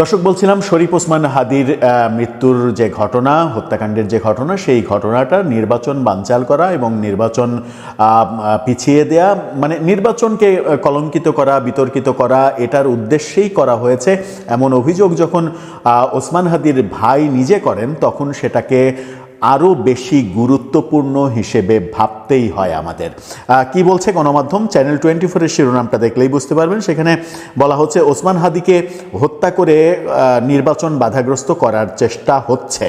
দর্শক, বলছিলাম শরীফ ওসমান হাদির মৃত্যুর যে ঘটনা, হত্যাকাণ্ডের যে ঘটনা, সেই ঘটনাটা নির্বাচন বানচাল করা এবং নির্বাচন পিছিয়ে দেয়া মানে নির্বাচনকে কলঙ্কিত করা, বিতর্কিত করা, এটার উদ্দেশ্যেই করা হয়েছে। এমন অভিযোগ যখন ওসমান হাদির ভাই নিজে করেন, তখন সেটাকে আরও বেশি গুরুত্বপূর্ণ হিসেবে ভাবতেই হয় আমাদের। কি বলছে গণমাধ্যম? চ্যানেল টোয়েন্টি ফোরের শিরোনামটা দেখলেই বুঝতে পারবেন। সেখানে বলা হচ্ছে, ওসমান হাদিকে হত্যা করে নির্বাচন বাধাগ্রস্ত করার চেষ্টা হচ্ছে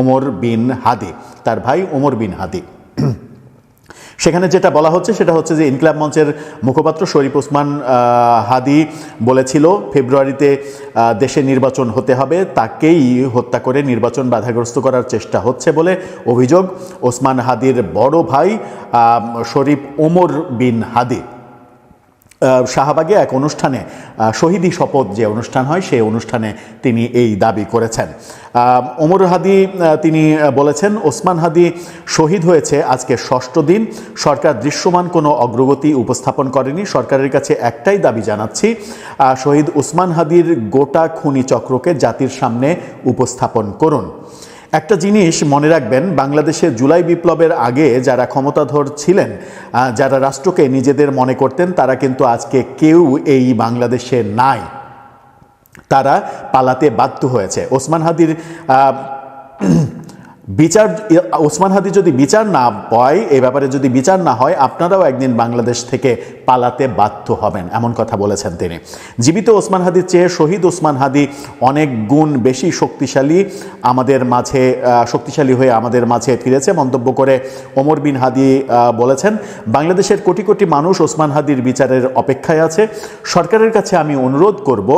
ওমর বিন হাদি, তার ভাই ওমর বিন হাদি। সেখানে যেটা বলা হচ্ছে সেটা হচ্ছে যে ইনকলাব মঞ্চের মুখপাত্র শরীফ ওসমান হাদি বলেছিল ফেব্রুয়ারিতে দেশে নির্বাচন হতে হবে, তাকেই হত্যা করে নির্বাচন বাধাগ্রস্ত করার চেষ্টা হচ্ছে বলে অভিযোগ। ওসমান হাদির বড় ভাই শরীফ ওমর বিন হাদি। শাহবাগে এক অনুষ্ঠানে শহীদি শপথ যে অনুষ্ঠান হয়, সেই অনুষ্ঠানে তিনি এই দাবি করেছেন। ওমর হাদি তিনি বলেছেন, ওসমান হাদি শহীদ হয়েছে আজকে ষষ্ঠ দিন। সরকার দৃশ্যমান, কোনো অগ্রগতি উপস্থাপন করেনি। সরকারের কাছে একটাই দাবি জানাচ্ছি শহীদ ওসমান হাদির গোটা খুনি চক্রকে জাতির সামনে উপস্থাপন করুন। একটা জিনিস মনে রাখবেন, বাংলাদেশে জুলাই বিপ্লবের আগে যারা ক্ষমতাধর ছিলেন যারা রাষ্ট্রকে নিজেদের মনে করতেন, তারা কিন্তু আজকে কেউ এই বাংলাদেশে নাই। তারা পালাতে বাধ্য হয়েছে। ওসমান হাদির বিচার ওসমান হাদি যদি বিচার না পায়, এ ব্যাপারে যদি বিচার না হয়, আপনারাও একদিন বাংলাদেশ থেকে পালাতে বাধ্য হবেন, এমন কথা বলেছেন তিনি। জীবিত ওসমান হাদির চেয়ে শহীদ ওসমান হাদি অনেক গুণ বেশি শক্তিশালী আমাদের মাঝে শক্তিশালী হয়ে আমাদের মাঝে ফিরেছে, মন্তব্য করে ওমর বিন হাদি বলেছেন, বাংলাদেশের কোটি কোটি মানুষ ওসমান হাদির বিচারের অপেক্ষায় আছে। সরকারের কাছে আমি অনুরোধ করব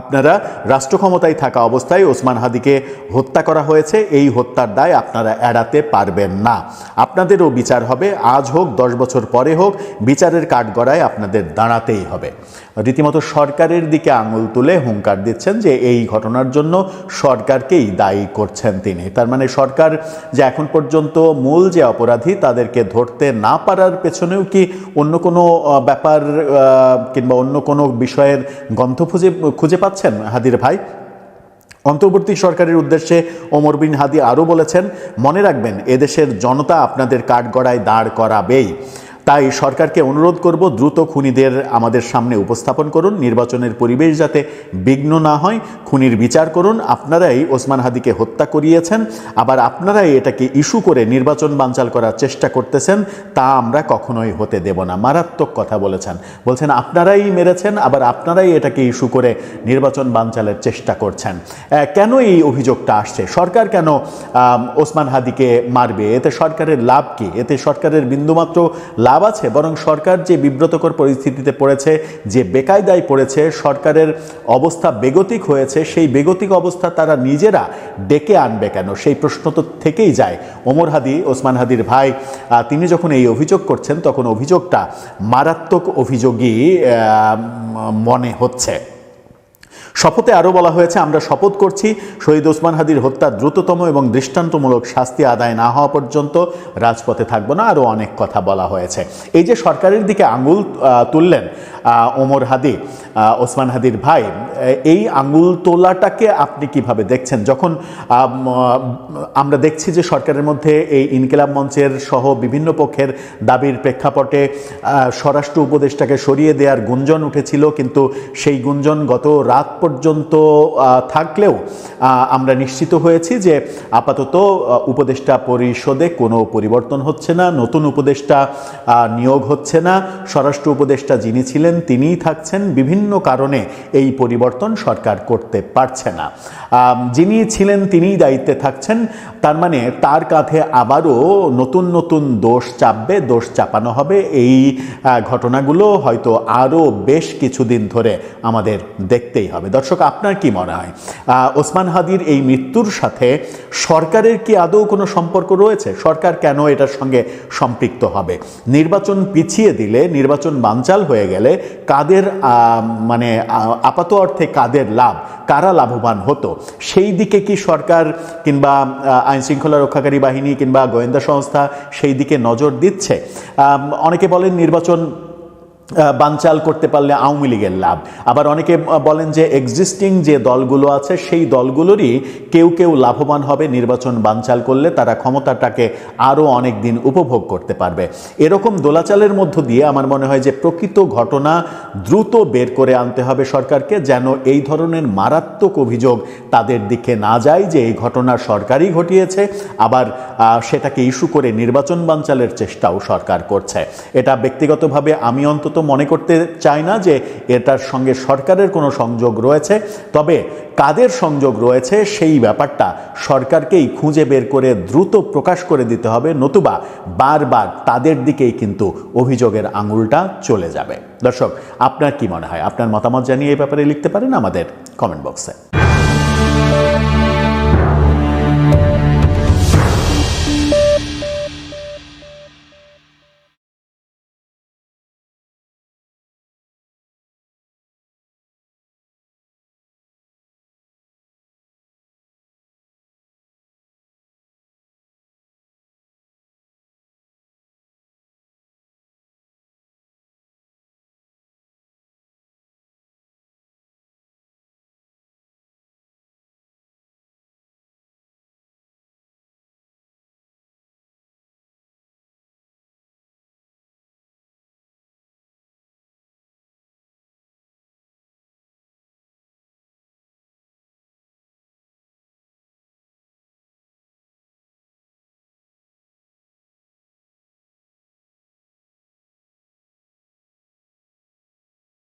আপনারা রাষ্ট্র ক্ষমতায় থাকা অবস্থায় ওসমান হাদিকে হত্যা করা হয়েছে, এই হত্যার দায় আপনারা এড়াতে পারবেন না। আপনাদেরও বিচার হবে, আজ হোক, দশ বছর পরে হোক, বিচারের কাঠগড়ায় আপনাদের দাঁড়াতেই হবে। রীতিমতো সরকারের দিকে আঙুল তুলে হুঙ্কার দিচ্ছেন যে এই ঘটনার জন্য সরকারকেই দায়ী করছেন তিনি। তার মানে সরকার যে এখন পর্যন্ত মূল যে অপরাধী তাদেরকে ধরতে না পারার পেছনেও কি অন্য কোনো ব্যাপার কিংবা অন্য কোনো বিষয়ের গন্ধ খুঁজে খুঁজে পাচ্ছেন হাদির ভাই? অন্তর্বর্তী সরকারের উদ্দেশ্যে ওমর বিন হাদি আরও বলেছেন, মনে রাখবেন, এদেশের জনতা আপনাদের কাঠগড়ায় দাঁড় করাবেই। তাই সরকারকে অনুরোধ করব দ্রুত খুনিদের আমাদের সামনে উপস্থাপন করুন, নির্বাচনের পরিবেশ যাতে বিঘ্ন না হয়। খুনির বিচার করুন। আপনারাই ওসমান হাদিকে হত্যা করিয়েছেন। আবার আপনারাই এটাকে ইস্যু করে নির্বাচন বানচাল করার চেষ্টা করতেছেন, তা আমরা কখনোই হতে দেব না। মারাত্মক কথা বলেছেন। বলছেন, আপনারাই মেরেছেন, আবার আপনারাই এটাকে ইস্যু করে নির্বাচন বানচালের চেষ্টা করছেন। কেন এই অভিযোগটা আসছে? সরকার কেন ওসমান হাদিকে মারবে? এতে সরকারের লাভ কি? এতে সরকারের বিন্দুমাত্র লাভ আছে, বরং সরকার যে বিব্রতকর পরিস্থিতিতে পড়েছে, যে বেকায়দায় পড়েছে, সরকারের অবস্থা বেগতিক হয়েছে, সেই বেগতিক অবস্থা তারা নিজেরা ডেকে আনবে কেন? সেই প্রশ্ন তো থেকেই যায়। ওমর হাদি, ওসমান হাদির ভাই তিনি যখন এই অভিযোগ করছেন, তখন অভিযোগটা মারাত্মক অভিযোগই মনে হচ্ছে। শপথে আরও বলা হয়েছে, আমরা শপথ করছি, শহীদ ওসমান হাদির হত্যা দ্রুততম এবং দৃষ্টান্তমূলক শাস্তি আদায় না হওয়া পর্যন্ত রাজপথে থাকব না, আরও অনেক কথা বলা হয়েছে। এই যে সরকারের দিকে আঙুল তুললেন ওমর হাদি ওসমান হাদির ভাই এই আঙুল তোলাটাকে আপনি কীভাবে দেখছেন? যখন আমরা দেখছি যে সরকারের মধ্যে এই ইনকিলাব মঞ্চের সহ বিভিন্ন পক্ষের দাবির প্রেক্ষাপটে স্বরাষ্ট্র উপদেষ্টাকে সরিয়ে দেওয়ার গুঞ্জন উঠেছিল, কিন্তু সেই গুঞ্জন গত রাত পর্যন্ত থাকলেও আমরা নিশ্চিত হয়েছি যে আপাতত উপদেষ্টা পরিষদে কোনো পরিবর্তন হচ্ছে না, নতুন উপদেষ্টা নিয়োগ হচ্ছে না। স্বরাষ্ট্র উপদেষ্টা যিনি ছিলেন, তিনিই থাকছেন। বিভিন্ন কারণে এই পরিবর্তন সরকার করতে পারছে না। যিনি ছিলেন, তিনিই দায়িত্বে থাকছেন। তার মানে তার কাঁধে আবারও নতুন নতুন দোষ চাপবে, দোষ চাপানো হবে। এই ঘটনাগুলো হয়তো আরও বেশ কিছুদিন ধরে আমাদের দেখতেই হবে। দর্শক, আপনার কি মনে হয়? ওসমান হাদির এই মৃত্যুর সাথে সরকারের কি আদৌ কোনো সম্পর্ক রয়েছে? সরকার কেন এটার সঙ্গে সম্পৃক্ত হবে? নির্বাচন পিছিয়ে দিলে, নির্বাচন বানচাল হয়ে গেলে কাদের মানে আপাত অর্থে কাদের লাভ? কারা লাভবান হতো? সেই দিকে কি সরকার কিংবা আইন শৃঙ্খলা রক্ষাকারী বাহিনী কিংবা গোয়েন্দা সংস্থা সেই দিকে নজর দিচ্ছে? অনেকে বলেন নির্বাচন বানচাল করতে পারলে আওয়ামী লীগের লাভ। আবার অনেকে বলেন যে এক্সিস্টিং যে দলগুলো আছে, সেই দলগুলোরই কেউ কেউ লাভবান হবে, নির্বাচন বানচাল করলে তারা ক্ষমতাটাকে আরও অনেক দিন উপভোগ করতে পারবে। এরকম দোলাচালের মধ্য দিয়ে আমার মনে হয় যে প্রকৃত ঘটনা দ্রুত বের করে আনতে হবে সরকারকে, যেন এই ধরনের মারাত্মক অভিযোগ তাদের দিকে না যায় যে এই ঘটনা সরকারই ঘটিয়েছে, আবার সেটাকে ইস্যু করে নির্বাচন বানচালের চেষ্টাও সরকার করছে। এটা ব্যক্তিগতভাবে আমি অন্তত মনে করতে চাই না যে এটার সঙ্গে সরকারের কোনো সংযোগ রয়েছে। তবে কাদের সংযোগ রয়েছে সেই ব্যাপারটা সরকারকেই খুঁজে বের করে দ্রুত প্রকাশ করে দিতে হবে। নতুবা বারবার তাদের দিকেই কিন্তু অভিযোগের আঙুলটা চলে যাবে। দর্শক, আপনার কি মনে হয়? আপনার মতামত জানিয়ে এই ব্যাপারে লিখতে পারেন আমাদের কমেন্ট বক্সে।